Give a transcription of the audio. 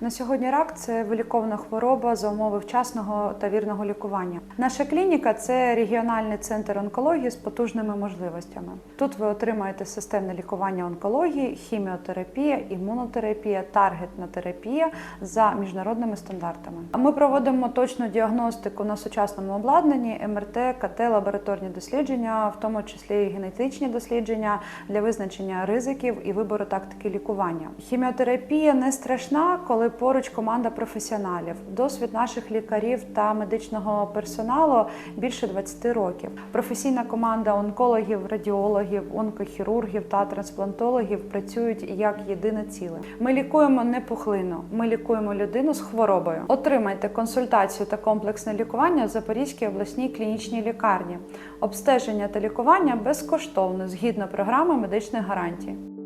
На сьогодні рак це виліковна хвороба за умови вчасного та вірного лікування. Наша клініка це регіональний центр онкології з потужними можливостями. Тут ви отримаєте системне лікування онкології, хіміотерапія, імунотерапія, таргетна терапія за міжнародними стандартами. Ми проводимо точну діагностику на сучасному обладнанні, МРТ, КТ, лабораторні дослідження, в тому числі і генетичні дослідження для визначення ризиків і вибору тактики лікування. Хіміотерапія не страшна, коли поруч команда професіоналів. Досвід наших лікарів та медичного персоналу більше 20 років. Професійна команда онкологів, радіологів, онкохірургів та трансплантологів працюють як єдине ціле. Ми лікуємо не пухлину, ми лікуємо людину з хворобою. Отримайте консультацію та комплексне лікування в Запорізькій обласній клінічній лікарні. Обстеження та лікування безкоштовно згідно програми медичних гарантій.